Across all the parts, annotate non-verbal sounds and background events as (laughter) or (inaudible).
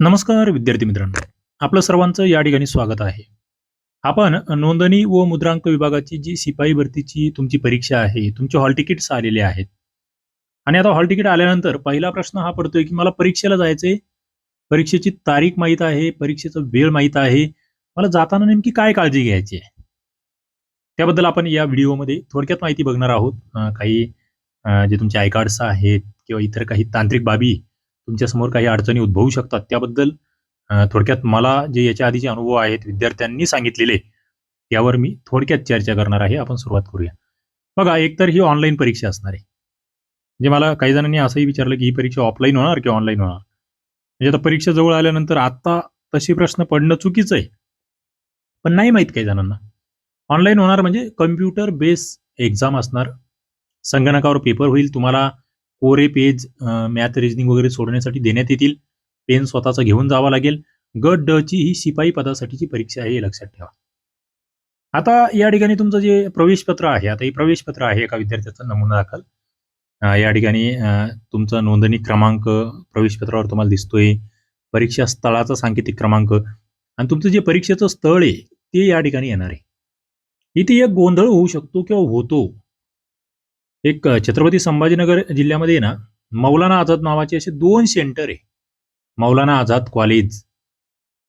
नमस्कार विद्यार्थी मित्रांनो. आपलं सर्वांचं या ठिकाणी स्वागत आहे. आपण नोंदणी व मुद्रांक विभागाची जी शिपाई भरतीची तुमची परीक्षा आहे तुमचे हॉल तिकीट्स आलेले आहेत. आणि आता हॉल तिकीट आल्यानंतर पहिला प्रश्न हा पडतोय की मला परीक्षेला जायचंय. परीक्षेची तारीख माहीत आहे परीक्षेचा वेळ माहीत आहे. मला जाताना नेमकी काय काळजी घ्यायची आहे? त्याबद्दल आपण या व्हिडिओमध्ये थोडक्यात माहिती बघणार आहोत. काही जे तुमचे आय कार्ड्स आहेत किंवा इतर काही तांत्रिक बाबी तुमच्यासमोर काही अडचणी उद्भवू शकतात त्याबद्दल थोडक्यात मला जे याच्या आधीचे अनुभव आहेत विद्यार्थ्यांनी सांगितलेले त्यावर मी थोडक्यात चर्चा करणार आहे. आपण सुरुवात करूया. बघा एकतर ही ऑनलाईन परीक्षा असणार आहे. म्हणजे मला काही जणांनी असंही विचारलं की ही परीक्षा ऑफलाईन होणार की ऑनलाईन होणार? म्हणजे आता परीक्षा जवळ आल्यानंतर आता तसे प्रश्न पडणं चुकीचं आहे. पण नाही माहीत काही जणांना. ऑनलाईन होणार म्हणजे कम्प्युटर बेस एक्झाम असणार. संगणकावर पेपर होईल तुम्हाला कोरे पेज मॅथ रिजनिंग वगैरे सोडण्यासाठी देण्यात येतील. पेन स्वतःचा घेऊन जावा लागेल. गट ड ची ही शिपाई पदासाठीची परीक्षा आहे हे लक्षात ठेवा. आता या ठिकाणी तुमचं जे प्रवेशपत्र आहे आता हे प्रवेशपत्र आहे एका विद्यार्थ्याचा नमुना दाखल. या ठिकाणी तुमचा नोंदणी क्रमांक प्रवेशपत्रावर तुम्हाला दिसतोय. परीक्षा स्थळाचा सांकेतिक क्रमांक. आणि तुमचं जे परीक्षेचं स्थळ आहे ते या ठिकाणी येणार आहे. इथे एक गोंधळ होऊ शकतो किंवा होतो. एक छत्रपती संभाजीनगर जिल्ह्यामध्ये ना मौलाना आझाद नावाचे असे दोन सेंटर आहे. मौलाना आझाद कॉलेज.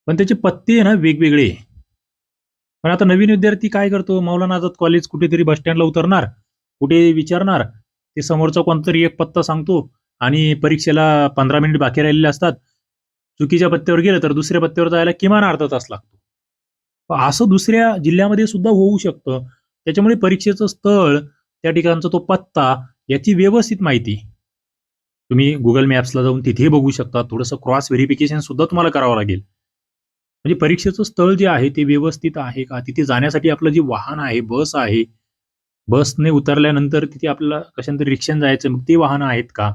पण त्याचे पत्ते आहे ना वेगवेगळे पण आता नवीन विद्यार्थी काय करतो? मौलाना आझाद कॉलेज कुठेतरी बसस्टँडला उतरणार कुठे विचारणार? ते समोरचा कोणतरी एक पत्ता सांगतो आणि परीक्षेला पंधरा मिनिट बाकी राहिलेले असतात. चुकीच्या पत्त्यावर गेलं तर दुसऱ्या पत्त्यावर जायला किमान अर्धा तास लागतो. असं दुसऱ्या जिल्ह्यामध्ये सुद्धा होऊ शकतं. त्याच्यामुळे परीक्षेचं स्थळ त्या ठिकाणचा तो पत्ता याची व्यवस्थित माहिती. तुम्ही गुगल मॅप्सला जाऊन तिथे बघू शकता. थोडंसं क्रॉस व्हेरिफिकेशन सुद्धा तुम्हाला करावं लागेल. म्हणजे परीक्षेचं स्थळ जे आहे ते व्यवस्थित आहे का? तिथे जाण्यासाठी आपलं जे वाहन आहे बस आहे बसने उतरल्यानंतर तिथे आपल्याला कशानंतरी रिक्षाने जायचं मग ते वाहनं आहेत का?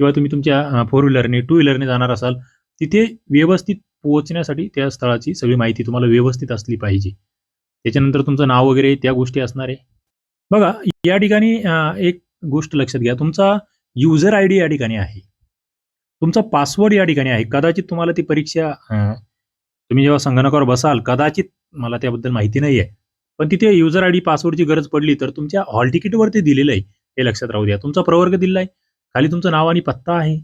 किंवा तुम्ही तुमच्या फोर व्हीलरने टू व्हीलरने जाणार असाल तिथे व्यवस्थित पोहोचण्यासाठी त्या स्थळाची सगळी माहिती तुम्हाला व्यवस्थित असली पाहिजे. त्याच्यानंतर तुमचं नाव वगैरे त्या गोष्टी असणार आहे? बघा या ठिकाणी एक गोष्ट लक्षात घ्या. तुमचा युजर आय डी या ठिकाणी आहे. तुमचा पासवर्ड या ठिकाणी आहे. कदाचित तुम्हाला ती परीक्षा तुम्ही जेव्हा संगणकावर बसाल कदाचित मला त्याबद्दल माहिती नाही आहे पण तिथे युजर आय डी पासवर्डची गरज पडली तर तुमच्या हॉल तिकीटवर ते दिलेलं आहे. हे लक्षात राहू द्या. तुमचा प्रवर्ग दिलेला आहे खाली तुमचं नाव आणि पत्ता आहे.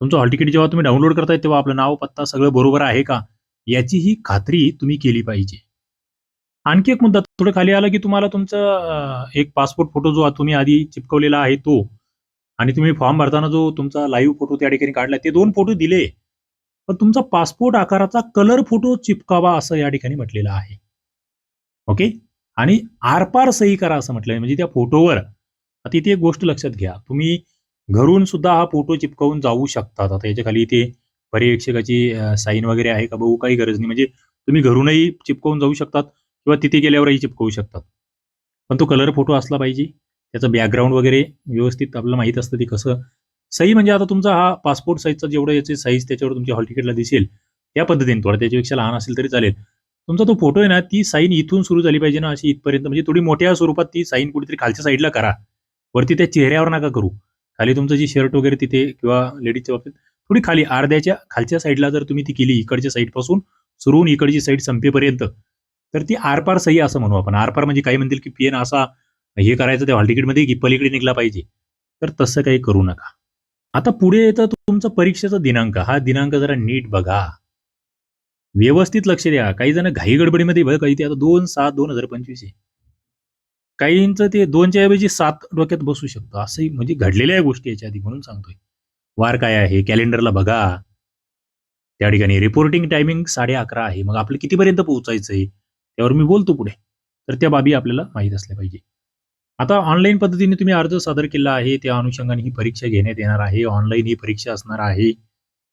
तुमचं हॉल तिकीट जेव्हा तुम्ही डाउनलोड करताय तेव्हा आपलं नाव पत्ता सगळं बरोबर आहे का? याची ही खात्री तुम्ही केली पाहिजे. आणखी एक मुद्दा थोडं खाली आला की तुम्हाला तुमचं एक पासपोर्ट फोटो जो तुम्ही आधी चिपकवलेला आहे तो आणि तुम्ही फॉर्म भरताना जो तुमचा लाईव्ह फोटो त्या ठिकाणी काढला ते दोन फोटो दिले. पण तुमचा पासपोर्ट आकाराचा कलर फोटो चिपकावा असं या ठिकाणी म्हटलेलं आहे. ओके आणि आरपार सही करा असं म्हटलंय. म्हणजे त्या फोटोवर आता इथे एक गोष्ट लक्षात घ्या. तुम्ही घरून सुद्धा हा फोटो चिपकावून जाऊ शकतात. आता याच्या खाली इथे पर्यवेक्षकाची साईन वगैरे आहे का? बघू काही गरज नाही. म्हणजे तुम्ही घरूनही चिपकावून जाऊ शकतात. किंवा तिथे गेल्यावरही चिपकवू शकतात. पण तो कलर फोटो असला पाहिजे. त्याचं बॅकग्राऊंड वगैरे व्यवस्थित आपल्याला माहीत असतं ते कसं. सही म्हणजे आता तुमचा हा पासपोर्ट साईजचा जेवढं याचे साईज त्याच्यावर तुमच्या हॉल तिकीटला दिसेल त्या पद्धतीने थोडा त्याच्यापेक्षा लहान असेल तरी चालेल. तुमचा तो फोटो आहे ना ती साईन इथून सुरू झाली पाहिजे ना अशी इथपर्यंत. म्हणजे थोडी मोठ्या स्वरूपात ती साईन कुठेतरी खालच्या साईडला करा. वरती त्या चेहऱ्यावर नका करू. खाली तुमचं जी शर्ट वगैरे तिथे किंवा लेडीजच्या बाबतीत थोडी खाली अर्ध्याच्या खालच्या साईडला जर तुम्ही ती केली इकडच्या साईडपासून सुरू होऊन इकडची साईड संपेपर्यंत तर ती आरपार सही असं म्हणू आपण. आरपार म्हणजे काही म्हणतील की पीएन असा हे करायचं त्या हॉल तिकीटमध्ये की पलीकडे निघला पाहिजे. तर तसं काही करू नका. आता पुढे येतं तुमचा परीक्षेचा दिनांक. हा दिनांक जरा नीट बघा. व्यवस्थित लक्ष द्या. काही जण घाई गडबडीमध्ये बघ. काही ते आता दोन सात दोन हजार पंचवीस आहे. काहींचं ते दोनच्या ऐवजी सात डोक्यात बसू शकतं. असंही म्हणजे घडलेल्या गोष्टी याच्या आधी म्हणून सांगतोय. वार काय आहे? कॅलेंडरला बघा. त्या ठिकाणी रिपोर्टिंग टायमिंग साडे अकरा आहे. मग आपलं कितीपर्यंत आहे त्यावर मी बोलतो पुढे. तर त्या बाबी आपल्याला माहीत असल्या पाहिजे. आता ऑनलाईन पद्धतीने तुम्ही अर्ज सादर केला आहे त्या अनुषंगाने ही परीक्षा घेण्यात येणार आहे ऑनलाईन ही परीक्षा असणार आहे.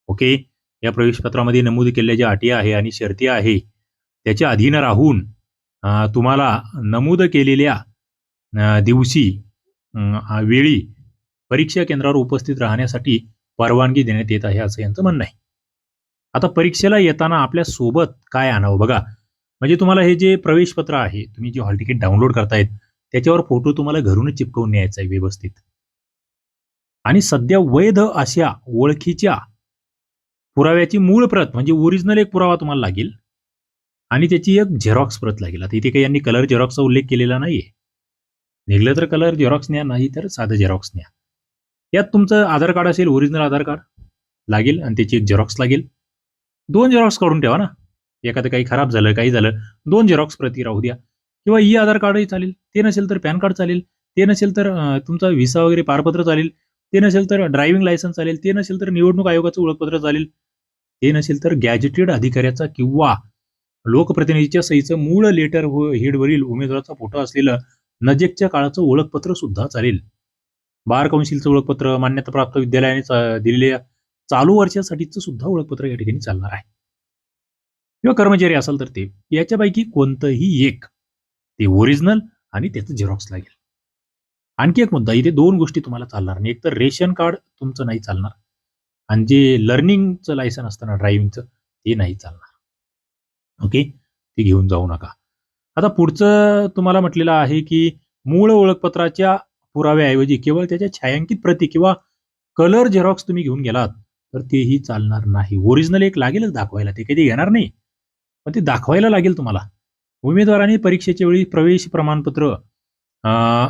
ओके या प्रवेशपत्रामध्ये नमूद केलेल्या ज्या अटी आहे आणि शर्ती आहे. त्याच्या अधीन राहून तुम्हाला नमूद केलेल्या दिवशी वेळी परीक्षा केंद्रावर उपस्थित राहण्यासाठी परवानगी देण्यात येत आहे असं यांचं म्हणणं आहे. आता परीक्षेला येताना आपल्यासोबत काय आणावं? बघा म्हणजे तुम्हाला हे जे प्रवेशपत्र आहे तुम्ही जे हॉल तिकीट डाउनलोड करतायत त्याच्यावर फोटो तुम्हाला घरूनच चिपकवून न्यायचा आहे व्यवस्थित. आणि सध्या वैध अशा ओळखीच्या पुराव्याची मूळ प्रत म्हणजे ओरिजिनल एक पुरावा तुम्हाला लागेल. आणि त्याची एक झेरॉक्स प्रत लागेल. आता इथे काही यांनी कलर झेरॉक्सचा उल्लेख केलेला नाहीये. निघलं तर कलर झेरॉक्स न्या नाही तर साधं झेरॉक्स न्या. यात तुमचं आधार कार्ड असेल ओरिजिनल आधार कार्ड लागेल आणि त्याची एक झेरॉक्स लागेल. दोन झेरॉक्स काढून ठेवा ना. एखादं काही खराब झालं काही झालं दोन झेरॉक्स प्रती राहू द्या. किंवा ई आधार कार्डही चालेल ते नसेल तर पॅन कार्ड चालेल ते नसेल तर तुमचा व्हिसा वगैरे पारपत्र चालेल ते नसेल तर ड्रायव्हिंग लायसन्स चालेल ते नसेल तर निवडणूक आयोगाचं ओळखपत्र चालेल ते नसेल तर गॅजेटेड अधिकाऱ्याचा किंवा लोकप्रतिनिधीच्या सहीचं मूळ लेटर हेडवरील उमेदवाराचा फोटो असलेलं नजीकच्या काळाचं ओळखपत्र सुद्धा चालेल. बार कौन्सिलचं ओळखपत्र मान्यताप्राप्त विद्यालयाने दिलेल्या चालू वर्षासाठीचं सुद्धा ओळखपत्र या ठिकाणी चालणार आहे. किंवा कर्मचारी असाल तर ते याच्यापैकी कोणतंही एक ते ओरिजिनल आणि त्याचं झेरॉक्स लागेल. आणखी एक मुद्दा इथे दोन गोष्टी तुम्हाला चालणार नाही. एक तर रेशन कार्ड तुमचं नाही चालणार. आणि जे लर्निंगचं लायसन असतं ना ड्रायव्हिंगचं ते नाही चालणार. ओके? ते घेऊन जाऊ नका. आता पुढचं तुम्हाला म्हटलेलं आहे की मूळ ओळखपत्राच्या पुराव्याऐवजी केवळ त्याच्या छायांकित प्रती किंवा कलर झेरॉक्स तुम्ही घेऊन गेलात तर तेही चालणार नाही. ओरिजिनल एक लागेलच दाखवायला ते कधी घेणार नाही. पण ते दाखवायला लागेल तुम्हाला. उमेदवारांनी परीक्षेच्या वेळी प्रवेश प्रमाणपत्र अं,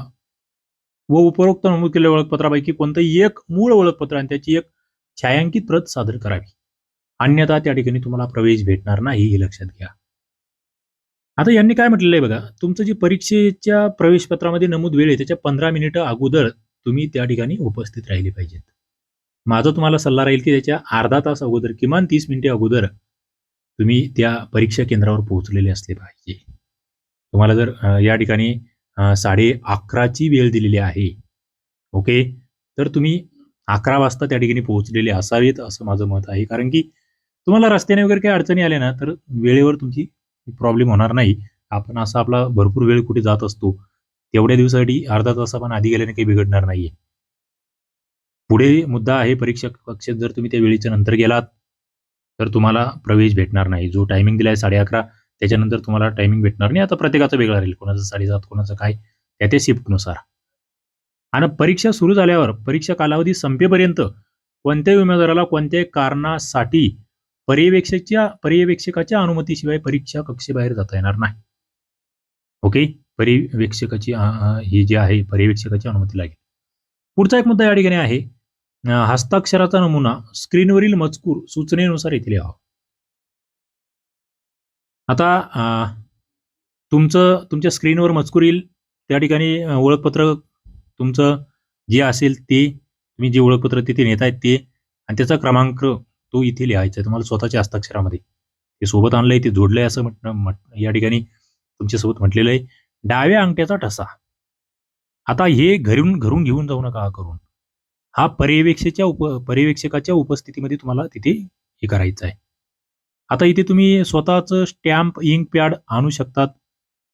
व उपरोक्त नमूद केलेल्या ओळखपत्रापैकी कोणतंही एक मूळ ओळखपत्र आणि त्याची एक छायांकित प्रत सादर करावी. अन्यथा त्या ठिकाणी तुम्हाला प्रवेश भेटणार नाही हे लक्षात घ्या. आता यांनी काय म्हटलेलं आहे बघा तुमचं जे परीक्षेच्या प्रवेशपत्रामध्ये नमूद वेळ आहे त्याच्या पंधरा मिनिटं अगोदर तुम्ही त्या ठिकाणी उपस्थित राहिले पाहिजेत. माझा तुम्हाला सल्ला राहील की त्याच्या अर्धा तास अगोदर किमान तीस मिनिटे अगोदर तुम्ही त्या परीक्षा केंद्रावर पोहोचलेले असले पाहिजे. तुम्हाला जर या ठिकाणी साडे अकराची वेळ दिलेली आहे ओके? तर तुम्ही अकरा वाजता त्या ठिकाणी पोहोचलेले असावेत असं माझं मत आहे. कारण की तुम्हाला रस्त्याने वगैरे काही अडचणी आल्या ना तर वेळेवर तुमची प्रॉब्लेम होणार नाही. आपण असा आपला भरपूर वेळ कुठे जात असतो तेवढ्या दिवसासाठी अर्धा तास आपण आधी गेल्याने काही बिघडणार नाहीये. पुढे मुद्दा आहे परीक्षा कक्षेत जर तुम्ही त्या वेळेच्या नंतर गेलात तर तुम्हाला प्रवेश भेटणार नाही. जो टायमिंग दिलाय साडे अकरा त्याच्यानंतर तुम्हाला टायमिंग भेटणार नाही. आता प्रत्येकाचं वेगळं राहील. कोणाचं साडेसात कोणाचं काय. त्या त्या शिफ्टनुसार आणि परीक्षा सुरू झाल्यावर परीक्षा कालावधी संपेपर्यंत कोणत्याही उमेदवाराला कोणत्याही कारणासाठी पर्यवेक्षकच्या पर्यवेक्षकाच्या अनुमतीशिवाय परीक्षा कक्षेबाहेर जाता येणार नाही. ओके? पर्यवेक्षकाची ही जी आहे पर्यवेक्षकाची अनुमती लागेल. पुढचा एक मुद्दा या ठिकाणी आहे. हस्ताक्षराचा नमुना स्क्रीनवरील मजकूर सूचनेनुसार इथे लिहा आता तुमचं तुमच्या स्क्रीनवर मजकूर येईल. त्या ठिकाणी ओळखपत्र तुमचं जे असेल ते तुम्ही जे ओळखपत्र तिथे नेतायत ते आणि त्याचा क्रमांक तो इथे लिहायचा आहे. तुम्हाला स्वतःच्या हस्ताक्षरामध्ये. ते सोबत आणलंय ते जोडलंय असं म्हटणं म्हट- या ठिकाणी तुमच्यासोबत म्हटलेलं आहे. डाव्या अंगठ्याचा ठसा. आता हे घरून घरून घेऊन जाऊ नका करून. हा पर्यवेक्षेच्या उप पर्यवेक्षकाच्या उपस्थितीमध्ये तुम्हाला तिथे हे करायचं आहे. आता इथे तुम्ही स्वतःचं स्टॅम्प इंक पॅड आणू शकतात.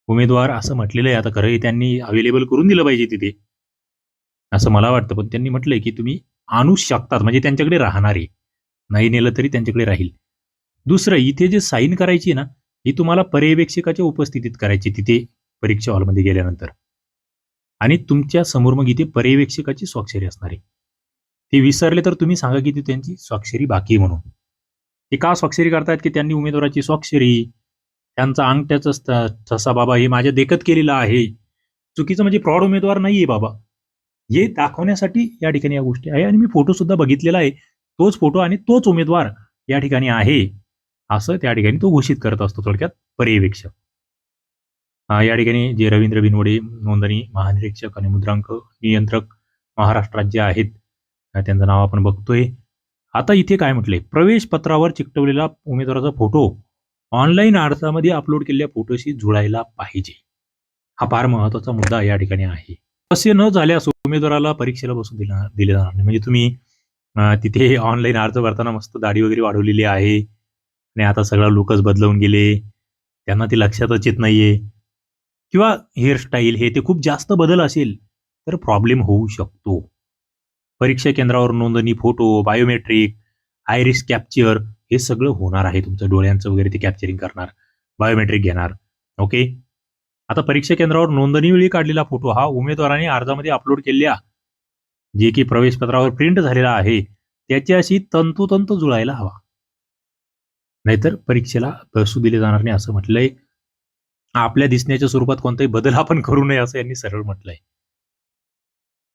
उमेदवार असं म्हटलेलं आहे. आता खरं त्यांनी अवेलेबल करून दिलं पाहिजे तिथे. असं मला वाटतं. पण त्यांनी म्हटलंय की तुम्ही आणू शकतात. म्हणजे त्यांच्याकडे राहणार आहे. नाही नेलं तरी त्यांच्याकडे राहील. दुसरं इथे जे साईन करायची आहे ना ही तुम्हाला पर्यवेक्षकाच्या उपस्थितीत करायची तिथे परीक्षा हॉलमध्ये गेल्यानंतर. आणि तुमच्यासमोर मग इथे पर्यवेक्षकाची स्वाक्षरी असणार आहे. ते विसरले तर तुम्ही सांगा की ती त्यांची स्वाक्षरी बाकी आहे म्हणून. ते का स्वाक्षरी करतायत की त्यांनी उमेदवाराची स्वाक्षरी? त्यांचा अंगठ्याचा ठसा बाबा हे माझ्या देखत केलेलं आहे. चुकीचं म्हणजे प्रौढ उमेदवार नाहीये बाबा. हे दाखवण्यासाठी या ठिकाणी या गोष्टी आहे आणि मी फोटो सुद्धा बघितलेला आहे. तोच फोटो आणि तोच उमेदवार या ठिकाणी आहे. असं त्या ठिकाणी तो घोषित करत असतो थोडक्यात पर्यवेक्षक. या ठिकाणी जे रवींद्र बिनवडे नोंदणी महानिरीक्षक आणि मुद्रांक नियंत्रक महाराष्ट्रात जे आहेत. काय त्यांचं नाव आपण बघतोय. आता इथे काय म्हटले? प्रवेश पत्रावर चिकटवलेला उमेदवाराचा फोटो. ऑनलाईन अर्जामध्ये अपलोड केलेल्या फोटोशी जुळायला पाहिजे. हा फार महत्त्वाचा मुद्दा या ठिकाणी आहे. तसे न झाल्यास उमेदवाराला परीक्षेला बसून दिला दिले जाणार नाही. म्हणजे तुम्ही तिथे ऑनलाईन अर्ज भरताना मस्त दाढी वगैरे वाढवलेली आहे. आणि आता सगळा लुकच बदलवून गेले. त्यांना ते लक्षातच येत नाहीये. किंवा हेअरस्टाईल हे ते खूप जास्त बदल असेल तर प्रॉब्लेम होऊ शकतो. परीक्षा केंद्रावर नोंदणी फोटो बायोमेट्रिक आयरिस कॅप्चर हे सगळं होणार आहे तुमचं डोळ्यांचं वगैरे ते कॅप्चरिंग करणार बायोमेट्रिक घेणार. ओके आता परीक्षा केंद्रावर नोंदणीवेळी काढलेला फोटो हा उमेदवाराने अर्जामध्ये अपलोड केलेल्या जे की प्रवेशपत्रावर प्रिंट झालेला आहे त्याच्याशी तंतोतंत जुळायला हवा. नाहीतर परीक्षेला बसू दिले जाणार नाही असं म्हटलंय. आपल्या दिसण्याच्या स्वरूपात कोणताही बदल आपण करू नये असं यांनी सरळ म्हटलंय.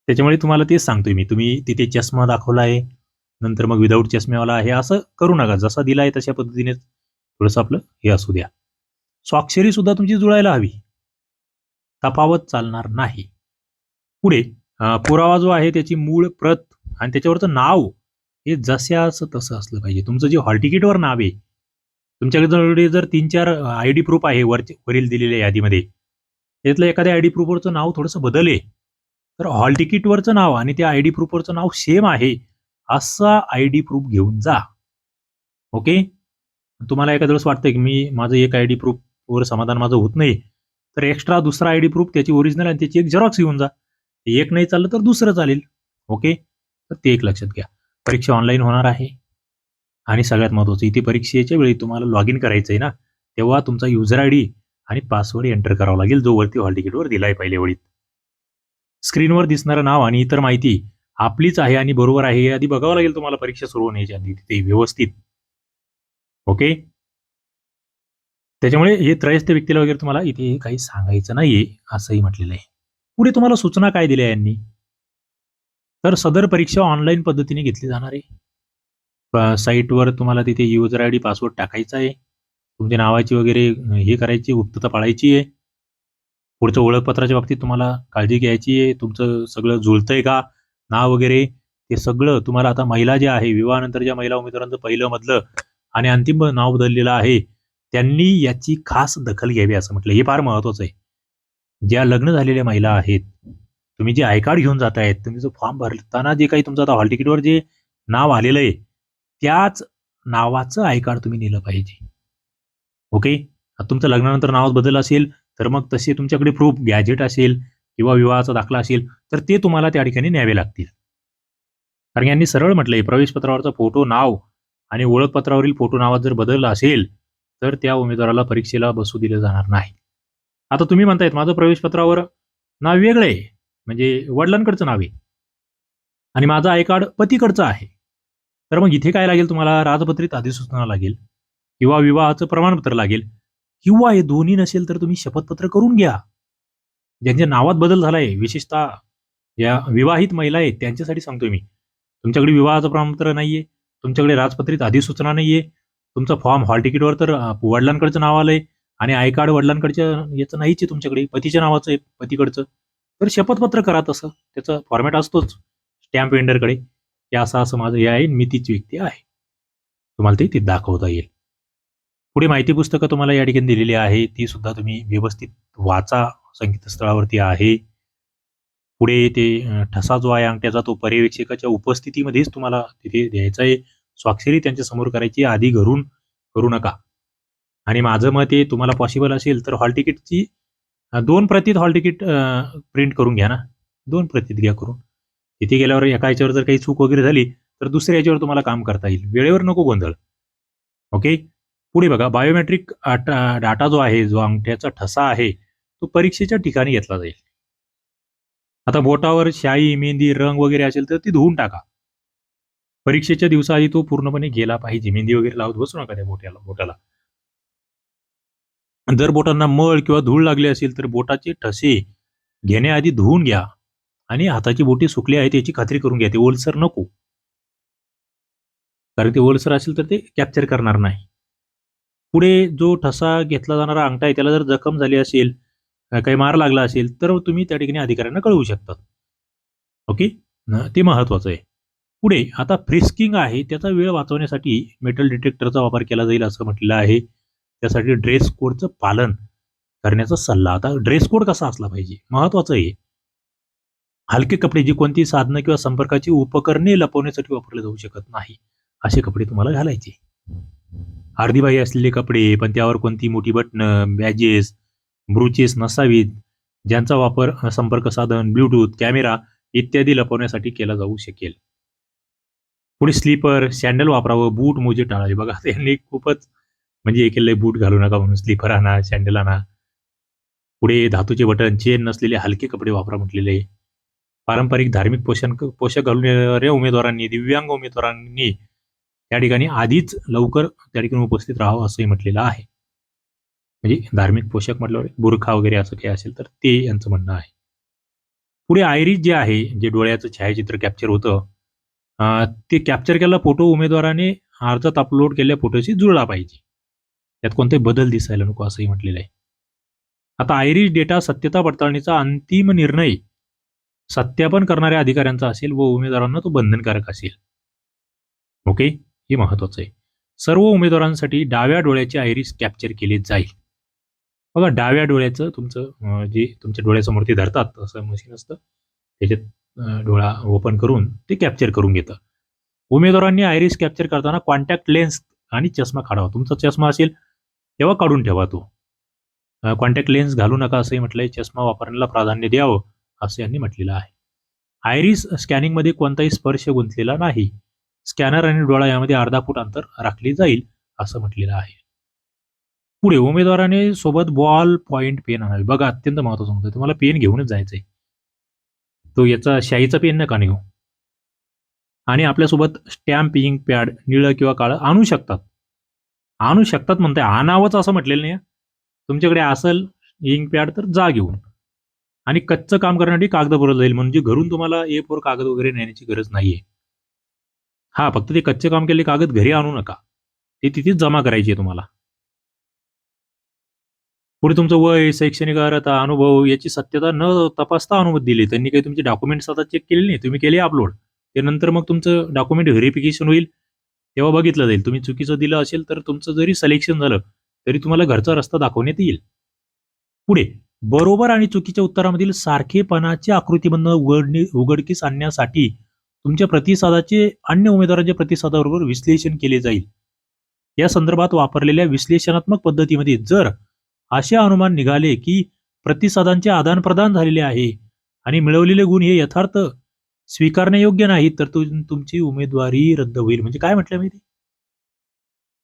त्याच्यामुळे तुम्हाला तेच सांगतोय मी. तुम्ही तिथे चष्मा दाखवला आहे नंतर मग विदाऊट चष्म्यावाला आहे असं करू नका. जसा दिला आहे तशा पद्धतीने थोडंसं आपलं हे असू द्या. स्वाक्षरी सुद्धा तुमची जुळायला हवी. तफावत चालणार नाही. पुढे पुरावा जो आहे त्याची मूळ प्रत आणि त्याच्यावरचं नाव हे जशाचं तसं असलं पाहिजे. तुमचं जे हॉल तिकीटवर नाव आहे तुमच्याकडे जर तीन चार आय डी प्रूफ आहे वर वरील दिलेल्या यादीमध्ये त्यातलं एखाद्या आय डी प्रूफवरचं नाव थोडंसं आहे. तर हॉल तिकीटवरचं नाव आणि त्या आय डी प्रूफवरचं नाव सेम आहे असा आय डी प्रूफ घेऊन जा. ओके? तुम्हाला एखाद्या वेळेस वाटतं की मी माझं एक आय डी प्रूफवर समाधान माझं होत नाही तर एक्स्ट्रा दुसरा आय डी प्रूफ त्याची ओरिजिनल आणि त्याची एक झेरॉक्स घेऊन जा. एक नाही चाललं तर दुसरं चालेल. ओके? तर ते एक लक्षात घ्या. परीक्षा ऑनलाईन होणार आहे. आणि सगळ्यात महत्त्वाचं इथे परीक्षेच्या वेळी तुम्हाला लॉग इन करायचं आहे ना तेव्हा तुमचा युजर आय डी आणि पासवर्ड एंटर करावा लागेल जो वरती हॉल तिकीटवर दिलाय पहिल्या वेळी. स्क्रीनवर दिसणारं नाव आणि इतर माहिती आपलीच आहे आणि बरोबर आहे हे आधी बघावं लागेल तुम्हाला परीक्षा सुरू होण्याच्या आधी. तिथे व्यवस्थित. ओके? त्याच्यामुळे हे त्रयस्थ व्यक्तीला वगैरे तुम्हाला इथे काही सांगायचं नाहीये असंही म्हटलेलं आहे. पुढे तुम्हाला सूचना काय दिल्या यांनी? तर सदर परीक्षा ऑनलाईन पद्धतीने घेतली जाणार आहे. साईटवर तुम्हाला तिथे युजर आय डी पासवर्ड टाकायचा आहे. तुमच्या नावाची वगैरे हे करायची गुप्तता पाळायची आहे. पुढचं ओळखपत्राच्या बाबतीत तुम्हाला काळजी घ्यायची आहे? तुमचं सगळं जुळतंय का? नाव वगैरे? ते सगळं तुम्हाला आता महिला ज्या आहे विवाहानंतर ज्या महिला उमेदवारांचं पहिलं मधलं आणि अंतिम नाव बदललेलं आहे त्यांनी याची खास दखल घ्यावी असं म्हटलं. हे फार महत्वाचं आहे. ज्या लग्न झालेल्या महिला आहेत तुम्ही जे आय कार्ड घेऊन जात आहेत तुम्ही जो फॉर्म भरताना जे काही तुमचं आता हॉल तिकीटवर जे नाव आलेलं आहे त्याच नावाचं आय कार्ड तुम्ही नेलं पाहिजे. ओके? तुमचं लग्नानंतर नाव बदल असेल तर मग तसे तुमच्याकडे प्रूफ गॅजेट असेल किंवा विवाहाचा दाखला असेल तर ते तुम्हाला त्या ठिकाणी न्यावे लागतील. कारण यांनी सरळ म्हटलंय प्रवेशपत्रावरचा फोटो नाव आणि ओळखपत्रावरील फोटो नावात जर बदलला असेल तर त्या उमेदवाराला परीक्षेला बसू दिलं जाणार नाही. आता तुम्ही म्हणतायत माझं प्रवेशपत्रावर नाव वेगळं आहे. म्हणजे वडिलांकडचं नाव आहे. आणि माझं आय कार्ड पतीकडचं आहे. तर मग इथे काय लागेल तुम्हाला? राजपत्रित अधिसूचना लागेल किंवा विवाहाचं प्रमाणपत्र लागेल. किंवा हे दोन्ही नसेल तर तुम्ही शपथपत्र करून घ्या. ज्यांच्या नावात बदल झालाय विशेषतः ज्या विवाहित महिला आहेत त्यांच्यासाठी सांगतोय मी. तुमच्याकडे विवाहाचं प्रमाणपत्र नाहीये तुमच्याकडे राजपत्रित अधिसूचना नाहीये तुमचा फॉर्म हॉल तिकीटवर तर वडिलांकडचं नाव आलंय आणि आय कार्ड वडिलांकडच्या याचं नाहीच आहे तुमच्याकडे पतीच्या नावाचं आहे पतीकडचं. तर शपथपत्र करा तसं त्याचं फॉर्मॅट असतोच स्टॅम्प वेंडरकडे की असं असं माझं हे आहे मी तीच व्यक्ती आहे. तुम्हाला ते दाखवता येईल. पुढे माहिती पुस्तकं तुम्हाला या ठिकाणी दिलेली आहे ती सुद्धा तुम्ही व्यवस्थित वाचा संकेतस्थळावरती आहे. पुढे ते ठसा जो आहे अंगठ्याचा तो पर्यवेक्षकाच्या उपस्थितीमध्येच तुम्हाला तिथे द्यायचा आहे. स्वाक्षरी त्यांच्यासमोर करायची आधी घरून करू नका. आणि माझं मत आहे तुम्हाला पॉसिबल असेल तर हॉल तिकीटची दोन प्रतीत हॉल तिकीट प्रिंट करून घ्या ना. दोन प्रतीत घ्या करून. तिथे गेल्यावर एका याच्यावर जर काही चूक वगैरे झाली तर दुसऱ्या याच्यावर तुम्हाला काम करता येईल. वेळेवर नको गोंधळ. ओके पुढे बघा बायोमेट्रिक डाटा जो आहे जो अंगठ्याचा ठसा आहे तो परीक्षेच्या ठिकाणी घेतला जाईल. आता बोटावर शाई मेहंदी रंग वगैरे असेल तर ती धुवून टाका. परीक्षेच्या दिवसाआधी तो पूर्णपणे गेला पाहिजे. मेहंदी वगैरे लावत बसू नका त्या बोट्याला बोटाला. जर बोटांना मळ किंवा धूळ लागली असेल तर बोटाचे ठसे घेण्याआधी धुवून घ्या आणि हाताची बोटी सुकली आहेत याची खात्री करून घ्या. ते ओलसर नको. कारण ते ओलसर असेल तर ते कॅप्चर करणार नाही. पुढे जो ठसा घेतला जाणारा अंगठा आहे त्याला जर जखम झाली असेल काही मार लागला असेल तर तुम्ही त्या ठिकाणी अधिकाऱ्यांना कळवू शकता. ओके? ते महत्वाचं आहे. पुढे आता फ्रिस्किंग आहे त्याचा वेळ वाचवण्यासाठी मेटल डिटेक्टरचा वापर केला जाईल असं म्हटलेलं आहे. त्यासाठी ड्रेस कोडचं पालन करण्याचा सल्ला. आता ड्रेस कोड कसा असला पाहिजे? महत्वाचं आहे. हलके कपडे जी कोणती साधनं किंवा संपर्काची उपकरणे लपवण्यासाठी वापरले जाऊ शकत नाही असे कपडे तुम्हाला घालायचे. अर्धीबाई असलेले कपडे पण त्यावर कोणती मोठी बटणं बॅजेस ब्रुचेस नसावीत ज्यांचा वापर संपर्क साधन ब्लूटूथ कॅमेरा इत्यादी लपवण्यासाठी केला जाऊ शकेल. पुढे स्लीपर सँडल वापरावं बूट मोजे टाळावे. बघा त्यांनी खूपच म्हणजे एक बूट घालू नका म्हणून स्लीपर आणा सँडल आणा. पुढे धातूचे बटन चेन नसलेले हलके कपडे वापरा म्हटलेले. पारंपरिक धार्मिक पोषण पोषक घालून उमेदवारांनी दिव्यांग उमेदवारांनी त्या ठिकाणी आधीच लवकर त्या ठिकाणी उपस्थित राहावं असंही म्हटलेलं आहे. म्हणजे धार्मिक पोशाख म्हटल्यावर बुरखा वगैरे असं काही असेल तर ते यांचं म्हणणं आहे. पुढे आयरिस जे आहे जे डोळ्याचं छायाचित्र कॅप्चर होतं ते कॅप्चर केलेला फोटो उमेदवाराने अर्जात अपलोड केलेल्या फोटोशी जुळला पाहिजे. त्यात कोणताही बदल दिसायला नको असंही म्हटलेलं आहे. आता आयरिस डेटा सत्यता पडताळणीचा अंतिम निर्णय सत्यापन करणाऱ्या अधिकाऱ्यांचा असेल व उमेदवारांना तो बंधनकारक असेल. ओके? हे महत्वाचं आहे. सर्व उमेदवारांसाठी डाव्या डोळ्याची आयरिस कॅप्चर केले जाईल. बघा डाव्या डोळ्याचं तुमचं जे तुमच्या डोळ्यासमोर ते धरतात असं मशीन असतं त्याच्यात डोळा ओपन करून ते कॅप्चर करून घेतं. उमेदवारांनी आयरिस कॅप्चर करताना कॉन्टॅक्ट लेन्स आणि चष्मा काढावा. तुमचा चष्मा असेल तेव्हा काढून ठेवा तो. कॉन्टॅक्ट लेन्स घालू नका असंही म्हटलंय चष्मा वापरण्याला प्राधान्य द्यावं असं यांनी म्हटलेलं आहे. आयरिस स्कॅनिंगमध्ये कोणताही स्पर्श गुंतलेला नाही. स्कॅनर आणि डोळा यामध्ये अर्धा फूट अंतर राखले जाईल असं म्हटलेलं आहे. पुढे उमेदवाराने सोबत बॉल पॉइंट पेन आणावी. बघा अत्यंत महत्वाचं होतं तुम्हाला पेन घेऊनच जायचंय. तो याचा शाईचा पेन नका नेऊ. आणि आपल्यासोबत स्टॅम्प इंक पॅड निळं किंवा काळं आणू शकतात. आणू शकतात म्हणताय. आणावंच असं म्हटलेलं नाही. तुमच्याकडे असेल इंक पॅड तर जा घेऊन. आणि कच्चं काम करण्यासाठी कागद पुरवलं जाईल. म्हणजे घरून तुम्हाला ए फोर कागद वगैरे नेण्याची गरज नाहीये. हा फक्त ते कच्चे काम केलेले कागद घरी आणू नका. ते तिथेच जमा करायची आहे तुम्हाला. पुढे तुमचं वय शैक्षणिक अर्हता अनुभव याची सत्यता न तपासता अनुमती दिली. त्यांनी काही तुमचे डॉक्युमेंट्स आता चेक केले नाही. तुम्ही केले अपलोड ते नंतर मग तुमचं डॉक्युमेंट व्हेरिफिकेशन होईल. तेव्हा बघितलं जाईल. तुम्ही चुकीचं दिलं असेल तर तुमचं जरी सिलेक्शन झालं तरी तुम्हाला घरचा रस्ता दाखवण्यात येईल. पुढे बरोबर आणि चुकीच्या उत्तरामधील सारखेपणाचे आकृतीबंध उघडणी उघडकीस आणण्यासाठी तुमच्या प्रतिसादाचे अन्य उमेदवारांच्या प्रतिसादाबरोबर विश्लेषण केले जाईल. या संदर्भात वापरलेल्या विश्लेषणात्मक पद्धतीमध्ये जर असे अनुमान निघाले की प्रतिसादांचे आदान प्रदान झालेले आहे आणि मिळवलेले गुण हे यथार्थ स्वीकारण्यायोग्य नाही तर तुमची उमेदवारी रद्द होईल. म्हणजे काय म्हटलं मी ते?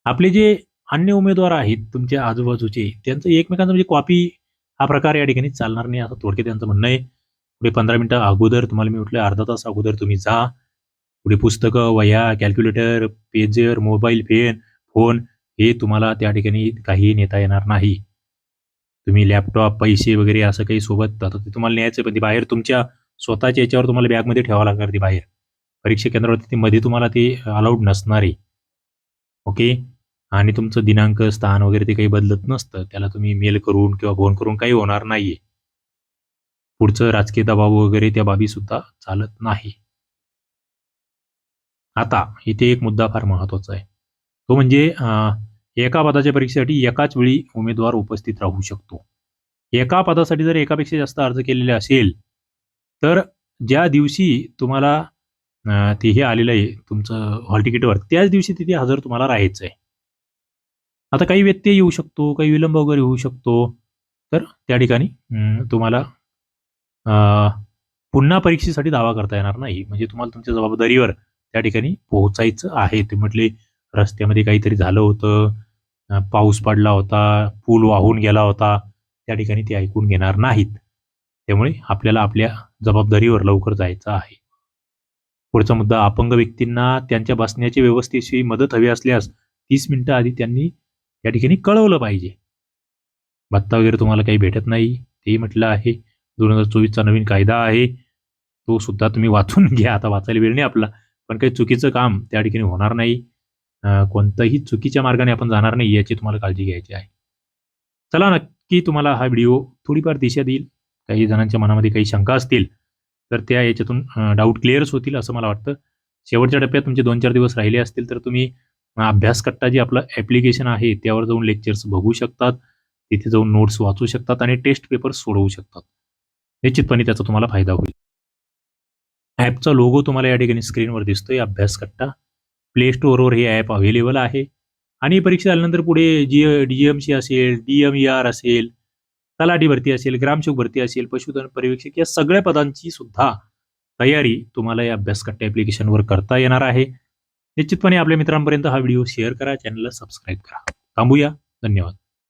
आपले जे अन्य उमेदवार आहेत तुमच्या आजूबाजूचे त्यांचं एकमेकांचं म्हणजे कॉपी हा प्रकार या ठिकाणी चालणार नाही असं थोडक्यात त्यांचं म्हणणं आहे. पुढे पंधरा मिनटं अगोदर तुम्हाला मी म्हटलं अर्धा तास अगोदर तुम्ही जा. पुढे पुस्तकं वह्या calculator pager mobile pen phone हे तुम्हाला त्या ठिकाणी काही नेता येणार नाही. तुम्ही लॅपटॉप पैसे वगैरे असं काही सोबत आता ते तुम्हाला न्यायचं पण ते बाहेर तुमच्या स्वतःच्या याच्यावर तुम्हाला बॅगमध्ये ठेवावं लागणार ते बाहेर. परीक्षा केंद्रावरती ते मध्ये तुम्हाला ते अलाउड नसणार आहे. ओके आणि तुमचं दिनांक स्थान वगैरे ते काही बदलत नसतं. त्याला तुम्ही मेल करून किंवा फोन करून काही होणार नाहीये. पुढचं राजकीय दबाव वगैरे त्या बाबी सुद्धा चालत नाही. आता इथे एक मुद्दा फार महत्त्वाचा आहे. तो म्हणजे एका पदाच्या परीक्षेसाठी एकाच वेळी उमेदवार उपस्थित राहू शकतो. एका पदासाठी जर एकापेक्षा जास्त अर्ज केलेले असेल तर ज्या दिवशी तुम्हाला ते हे आलेलं आहे तुमचं हॉल तिकीटवर त्याच दिवशी तिथे हजर तुम्हाला राहायचं आहे. आता काही व्यत्यय येऊ शकतो काही विलंब वगैरे होऊ शकतो तर त्या ठिकाणी तुम्हाला पुन्हा परीक्षेसाठी दावा करता येणार नाही. म्हणजे तुम्हाला तुमच्या जबाबदारीवर त्या ठिकाणी पोहोचायचं आहे. ते म्हटले रस्त्यामध्ये काहीतरी झालं होतं. पाऊस पडला होता पूल वाहून गेला होता. त्या ठिकाणी ते ऐकून घेणार नाहीत. त्यामुळे आपल्याला आपल्या जबाबदारीवर लवकर जायचं आहे. पुढचा मुद्दा अपंग व्यक्तींना त्यांच्या बसण्याच्या व्यवस्थेशी मदत हवी असल्यास तीस मिनिटं आधी त्यांनी त्या ठिकाणी कळवलं पाहिजे. भत्ता वगैरे तुम्हाला काही भेटत नाही तेही म्हटलं आहे. दोन हजार चोवीसचा नवीन कायदा आहे तो सुद्धा तुम्ही वाचून (laughs) घ्या. आता वाचायला वेळ नाही आपला. पण काही चुकीचं काम त्या ठिकाणी होणार नाही. कोणत्याही चुकीच्या मार्गाने आपण जाणार नाही याची तुम्हाला काळजी घ्यायची आहे. चला नक्की तुम्हाला हा व्हिडिओ थोडीफार दिशा देईल. काही जणांच्या मनामध्ये काही शंका असतील तर त्या याच्यातून डाऊट क्लिअर्स होतील असं मला वाटतं. शेवटच्या टप्प्यात तुमचे दोन चार दिवस राहिले असतील तर तुम्ही अभ्यासकट्टा जे आपलं ॲप्लिकेशन आहे त्यावर जाऊन लेक्चर्स बघू शकतात. तिथे जाऊन नोट्स वाचू शकतात आणि टेस्ट पेपर सोडवू शकतात. निश्चितपणे त्याचा तुम्हाला फायदा होईल. ॲपचा लोगो तुम्हाला या ठिकाणी स्क्रीनवर दिसतोय अभ्यास कट्टा. प्ले स्टोअरवर हे ॲप अवेलेबल आहे. आणि परीक्षा झाल्यानंतर पुढे जी डी एम सी असेल डी एम ई आर असेल तलाठी भरती असेल ग्रामसेवक भरती असेल पशुधन पर्यवेक्षक या सगळ्या पदांची सुद्धा तयारी तुम्हाला या अभ्यासकट्टा ॲप्लिकेशनवर करता येणार आहे. निश्चितपणे आपल्या मित्रांपर्यंत हा व्हिडिओ शेअर करा चॅनलला सबस्क्राईब करा. थांबूया. धन्यवाद.